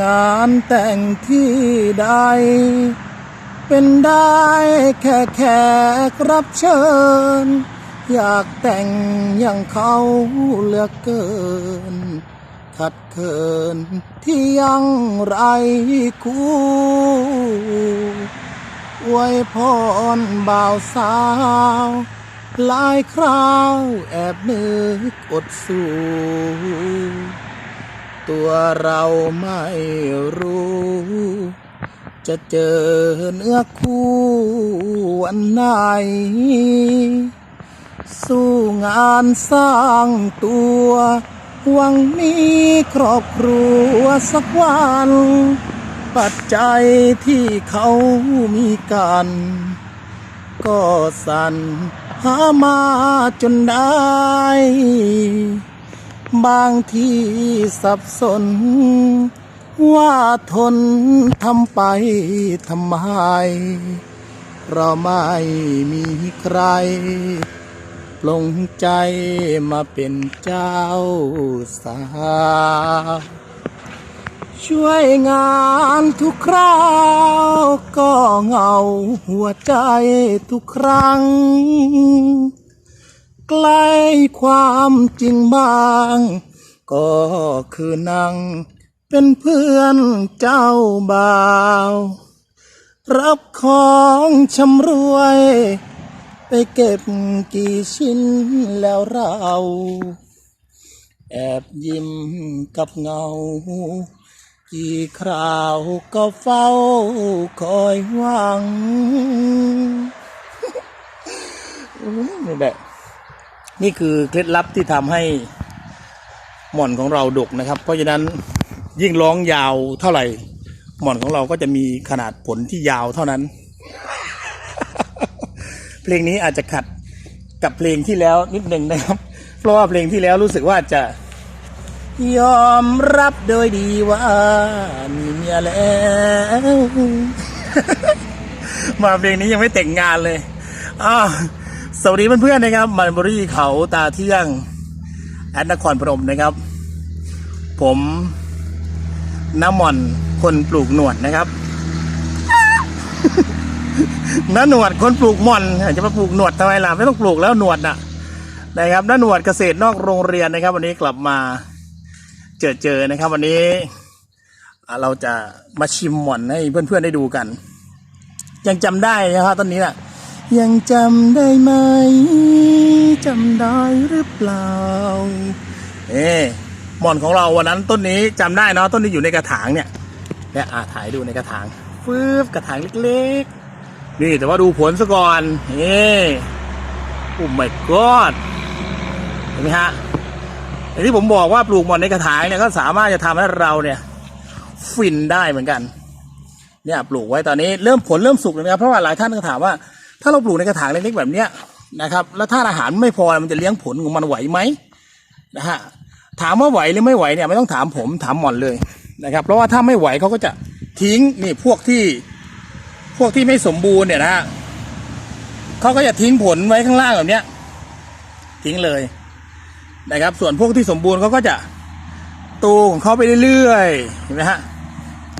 งานแต่งที่ใด เป็นได้แค่แขกรับเชิญ อยากแต่งอย่างเขาเหลือเกิน ขัดเขินที่ยังไรคู่อวยพรบ่าวสาวหลายคราวแอบนึกอดสู้ ตัวเราไม่รู้ จะเจอเนื้อคู่วันไหน สู้งานสร้างตัว หวังมีครอบครัวสักวัน ปัจจัยที่เขามีกัน ก็สั่นหามาจนได้ บางทีสับสน ว่าทนทำไปทำไมเราไม่มีใคร ปลงใจมาเป็นเจ้าสาวช่วยงานทุกคราว ก็เงาหัวใจทุกครั้ง ใกล้ความจริงบ้าง ก็คือนั่งเป็นเพื่อนเจ้าบ่าว รับของชำรวย ไปเก็บกี่ชิ้นแล้วเรา แอบยิ้มกับเงา กี่คราวก็เฝ้าคอยหวังนี่แหละ นี่คือเคล็ดลับที่ทำให้หม่อนของเราดกนะครับ เพราะฉะนั้นยิ่งร้องยาวเท่าไหร่ หม่อนของเราก็จะมีขนาดผลที่ยาวเท่านั้น เพลงนี้อาจจะขัดกับเพลงที่แล้วนิดหนึ่งนะครับ เพราะว่าเพลงที่แล้วรู้สึกว่าจะ ยอมรับโดยดีว่ามีเมียแล้ว มาเพลงนี้ยังไม่แต่งงานเลยอ่า สวัสดีเพื่อนๆนะครับมันบรีเขาตาเที่ยงแอดนครพนมนะครับ ผมน้ำหม่อนคนปลูกหนวดนะครับน้าหนวดคนปลูกหม่อนจะมาปลูกหนวดทำไมล่ะไม่ต้องปลูกแล้วหนวดน่ะนะครับน้าหนวดเกษตรนอกโรงเรียนนะครับ วันนี้กลับมาเจอเจอนะครับ วันนี้ เราจะมาชิมหม่อนให้เพื่อนๆได้ดูกัน ยังจำได้นะครับต้นนี้น่ะ ยังจำได้ไหม จำได้หรือเปล่า เอ๊หมอนของเราวันนั้นต้นนี้จำได้เนาะต้นนี้อยู่ในกระถางเนี่ยเนี่ยอ่าถ่ายดูในกระถางฟืบกระถางเล็กๆ นี่แต่ว่าดูผลซะก่อนนี่โอ้ my god เห็นไหมฮะอย่างที่ผมบอกว่าปลูกหมอนในกระถางเนี่ยก็สามารถจะทำให้เราเนี่ย ฟินได้เหมือนกัน เนี่ยปลูกไว้ตอนนี้เริ่มผลเริ่มสุกแล้วนะครับเพราะว่าหลายท่านก็ถามว่า ถ้าเราปลูกในกระถางเล็กๆแบบเนี้ยนะครับ แล้วถ้าอาหารไม่พอมันจะเลี้ยงผลของมันไหวไหมนะฮะถามว่าไหวหรือไม่ไหวเนี่ยไม่ต้องถามผมถามหมอนเลยนะครับ เพราะว่าถ้าไม่ไหวเขาก็จะทิ้งนี่พวกที่พวกที่ไม่สมบูรณ์เนี่ยนะฮะเขาก็จะทิ้งผลไว้ข้างล่างแบบเนี้ย ทิ้งเลยนะครับ ส่วนพวกที่สมบูรณ์เขาก็จะตูของเขาไปเรื่อยๆเห็นไหมฮะ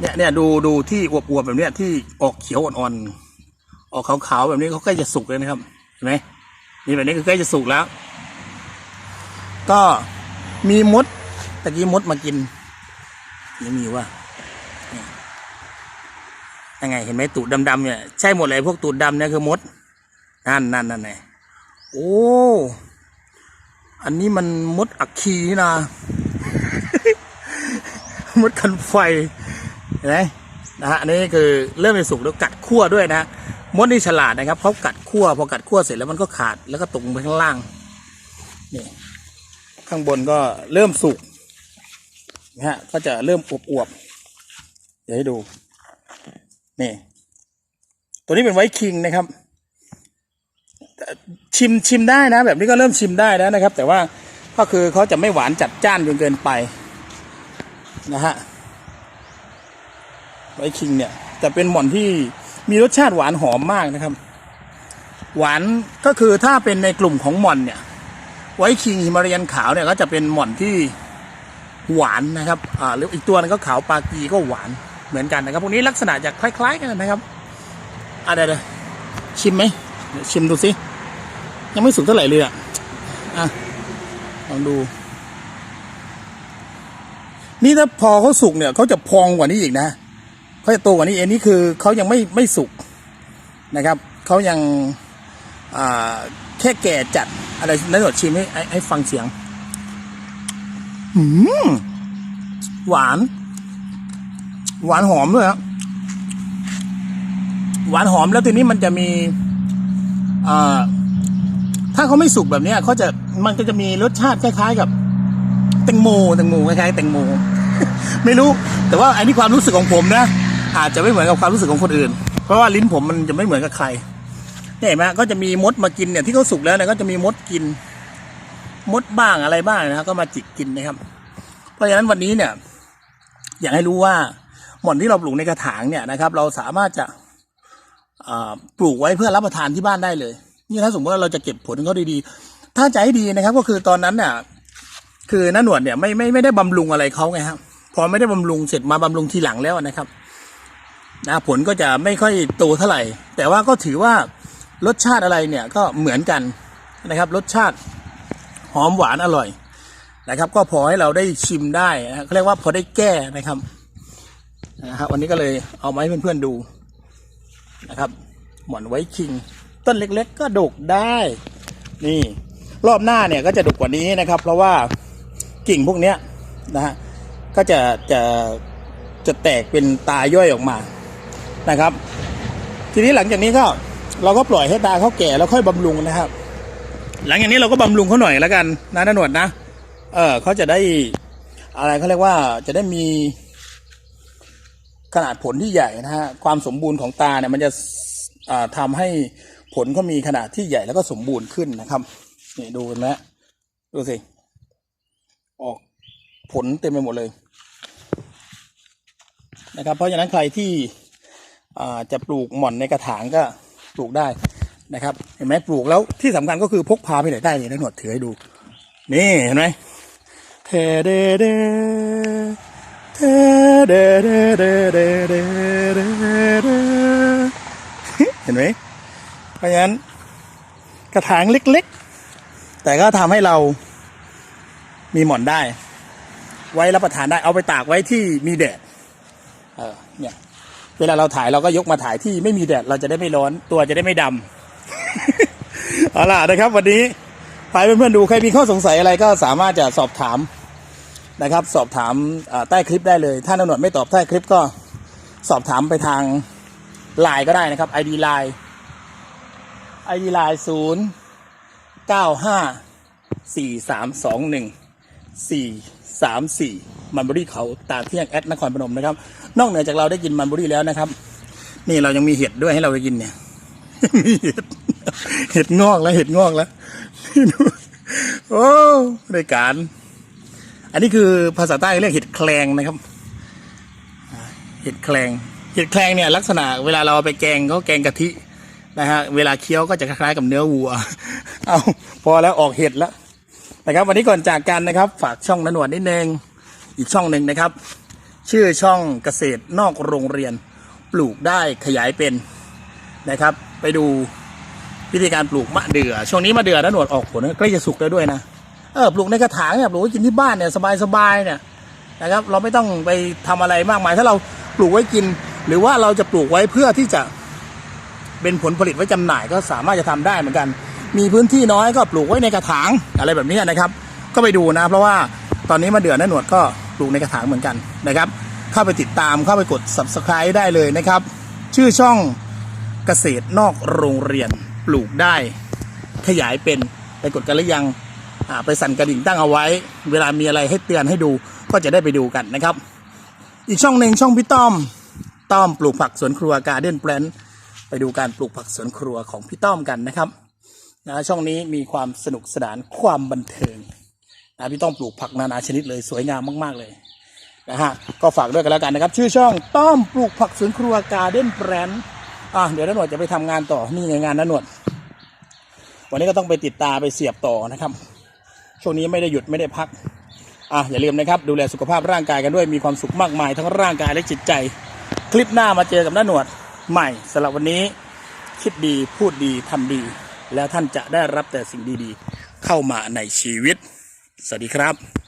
เนี่ยเนี่ยดูดูที่อวบๆแบบเนี้ยที่ออกเขียวอ่อนๆ ออกขาวๆแบบนี้เขาใกล้จะสุกเลยนะครับเห็นไหมนี่แบบนี้คือใกล้จะสุกแล้ว ก็มีมดตะกี้มดมากินยังมีว่ายังไงเห็นไหมตูดดำๆเนี่ยใช่หมดเลยพวกตูดดำเนี่ยคือมดนั่นนั่นนั่นไงโอ้อันนี้มันมดอักคีนะ มดคันไฟเห็นไหมนะฮะอันนี้คือเริ่มเป็นสุกแล้วกัดขั้วด้วยนะ มดนี่ฉลาดนะครับเขากัดขั้วพอกัดขั้วเสร็จแล้วมันก็ขาดแล้วก็ตกไปข้างล่างนี่ข้างบนก็เริ่มสุกนะฮะก็จะเริ่มอวบๆเดี๋ยวให้ดูนี่ตัวนี้เป็นไวท์คิงนะครับ ชิมชิมได้นะ แบบนี้ก็เริ่มชิมได้แล้วนะครับ แต่ว่าก็คือเขาจะไม่หวานจัดจ้านจนเกินไปนะฮะไวท์คิงเนี่ยแต่เป็นหม่อนที่ มีรสชาติหวานหอมมากนะครับ หวานก็คือถ้าเป็นในกลุ่มของหม่อนเนี่ย ไวท์คิงฮิมาลายันขาวเนี่ยก็จะเป็นหม่อนที่หวานนะครับอ่าหรืออีกตัวนึงก็ขาวปากีก็หวานเหมือนกันนะครับพวกนี้ลักษณะจะคล้าย ๆ กันนะครับอะเดี๋ยวเดี๋ยวชิมไหมชิมดูสิยังไม่สุกเท่าไหร่เลยอะอะลองดู นี่ถ้าพอเขาสุกเนี่ยเขาจะพองกว่านี้อีกนะ เขาจะโตกว่านี้เองนี่คือเขายังไม่ไม่สุกนะครับเขายังแค่แก่จัดอะไรนั่นหดชิมให้ให้ให้ฟังเสียงหืมหวาน หวานหอมด้วยครับหวานหอมแล้วทีนี้มันจะมีถ้าเขาไม่สุกแบบนี้เขาจะมันก็จะมีรสชาติคล้าย ๆ กับแตงโมแตงโมคล้ายๆแตงโมไม่รู้ แต่ว่าอันนี้ความรู้สึกของผมนะ อาจจะไม่เหมือนกับความรู้สึกของคนอื่น เพราะว่าลิ้นผมมันจะไม่เหมือนกับใครเนี่ยเห็นไหมก็จะมีมดมากินเนี่ยที่เขาสุกแล้วเนี่ยก็จะมีมดกิน มดบ้างอะไรบ้างนะครับก็มาจิกกินนะครับ เพราะฉะนั้นวันนี้เนี่ย อยากให้รู้ว่าหม่อนที่เราปลูกในกระถางเนี่ยนะครับ เราสามารถจะปลูกไว้เพื่อรับประทานที่บ้านได้เลยนี่ถ้าสมมติว่าเราจะเก็บผลเขาดีๆ ถ้าใจดีนะครับ ก็คือตอนนั้นเนี่ยคือน้าหนวดเนี่ยไม่ไม่ไม่ได้บำรุงอะไรเขาไงครับพอไม่ได้บำรุงเสร็จมาบำรุงทีหลังแล้วนะครับ นะผลก็จะไม่ค่อยโตเท่าไหร่ แต่ว่าก็ถือว่ารสชาติอะไรเนี่ยก็เหมือนกันนะครับ รสชาติหอมหวานอร่อยนะครับ ก็พอให้เราได้ชิมได้นะเขาเรียกว่าพอได้แก้นะครับนะครับวันนี้ก็เลยเอามาให้เพื่อนๆดูนะครับหมอนไว้คิง ต้นเล็กๆ ก็ดกได้ นี่ รอบหน้าเนี่ยก็จะดกกว่านี้นะครับ เพราะว่ากิ่งพวกเนี้ยนะฮะก็จะจะจะแตกเป็นตาย่อยออกมา นะครับ ทีนี้หลังจากนี้ก็เราก็ปล่อยให้ตาเขาแก่แล้วค่อยบำรุงนะครับ หลังจากนี้เราก็บำรุงเขาหน่อยแล้วกันนะนหนวดนะ เออเขาจะได้อะไรเขาเรียกว่าจะได้มีขนาดผลที่ใหญ่นะฮะความสมบูรณ์ของตาเนี่ยมันจะอ่าทำให้ผลเขามีขนาดที่ใหญ่แล้วก็สมบูรณ์ขึ้นนะครับนี่ดูนไหมดูสิออกผลเต็มไปหมดเลยนะครับ เพราะฉะนั้นใครที่ จะปลูกหม่อนในกระถางก็ปลูกได้นะครับ เห็นไหมปลูกแล้วที่สำคัญก็คือพกพาไปไหนได้เนี่ยนะหนวดถือให้ดู นี่เห็นไหมเทเดเดเทเดเดเดเดเดเดเดเห็นไหมเพราะฉะนั้นกระถางเล็กๆ แต่ก็ทำให้เรามีหมอนได้ ไว้รับประทานได้เอาไปตากไว้ที่มีแดดเออเนี่ย เวลาเราถ่ายเราก็ยกมาถ่ายที่ไม่มีแดดเราจะได้ไม่ร้อนตัวจะได้ไม่ดำ เอาล่ะนะครับ วันนี้พาเพื่อนๆดูใครมีข้อสงสัยอะไรก็สามารถจะสอบถามนะครับ สอบถามใต้คลิปได้เลย ถ้าตำรวจไม่ตอบใต้คลิปก็สอบถามไปทางไลน์ก็ได้นะครับ ID ไลน์ ID ไลน์ศูนย์เก้าห้าสี่สามสองหนึ่งสี่สามสี่มันบุรีเขาตาเที่ยงแอดนครพนมนะครับ นอกเหนือจากเราได้กินมันบุรีแล้วนะครับ นี่เรายังมีเห็ดด้วยให้เราไปกินเนี่ยมีเห็ดเห็ดงอกแล้วเห็ดงอกแล้วโอ้ได้การ อันนี้คือภาษาใต้เรียกเห็ดแคลงนะครับเห็ดแคลงเห็ดแคลงเนี่ยลักษณะเวลาเราไปแกงก็แกงกะทินะฮะเวลาเคี้ยวก็จะคล้ายๆกับเนื้อวัว เอาพอแล้วออกเห็ดแล้วนะครับ วันนี้ก่อนจากกันนะครับ ฝากช่องนันหนวดนิดนึงอีกช่องหนึ่งนะครับ ชื่อช่องเกษตรนอกโรงเรียน ปลูกได้ขยายเป็นนะครับ ไปดูวิธีการปลูกมะเดื่อช่วงนี้มะเดื่อนันหนวดออกผลใกล้จะสุกแล้วด้วยนะเออปลูกในกระถางเนี่ยปลูกไว้กินที่บ้านเนี่ยสบายๆเนี่ยนะครับเราไม่ต้องไปทำอะไรมากมาย ถ้าเราปลูกไว้กิน หรือว่าเราจะปลูกไว้เพื่อที่จะเป็นผลผลิตไว้จำหน่ายก็สามารถจะทำได้เหมือนกัน มีพื้นที่น้อยก็ปลูกไว้ในกระถางอะไรแบบนี้นะครับ ก็ไปดูนะ เพราะว่าตอนนี้มาเดือนหน้าหนวดก็ ลูกในกระถางเหมือนกันนะครับ เข้าไปติดตามเข้าไปกด subscribe ได้เลยนะครับ ชื่อช่องเกษตรนอกโรงเรียนปลูกได้ ขยายเป็นไปกดกันหรือยังไปสั่นกระดิ่งตั้งเอาไว้ เวลามีอะไรให้เตือนให้ดูก็จะได้ไปดูกันนะครับ อีกช่องหนึ่งช่องพี่ต้อมต้อมปลูกผักสวนครัวการ์เด้นแปลนไปดูการปลูกผักสวนครัวของพี่ต้อมกันนะครับนะช่องนี้มีความสนุกสนานความบันเทิง นะพี่ต้อมปลูกผักนานาชนิดเลยสวยงามมาก ๆ เลยนะฮะก็ฝากด้วยกันแล้วกันนะครับ ชื่อช่องต้อมปลูกผักสวนครัวการ์เด้นแปลนด์อะเดี๋ยวน้าหนวดจะไปทำงานต่อนี่ในงานน้าหนวด วันนี้ก็ต้องไปติดตาไปเสียบต่อนะครับ ช่วงนี้ไม่ได้หยุดไม่ได้พักอะอย่าลืมนะครับ ดูแลสุขภาพร่างกายกันด้วยมีความสุขมากมาย ทั้งร่างกายและจิตใจ คลิปหน้ามาเจอกับน้าหนวดใหม่สำหรับวันนี้คิดดีพูดดีทำดี แล้วท่านจะได้รับแต่สิ่งดีๆ เข้ามาในชีวิต สวัสดีครับ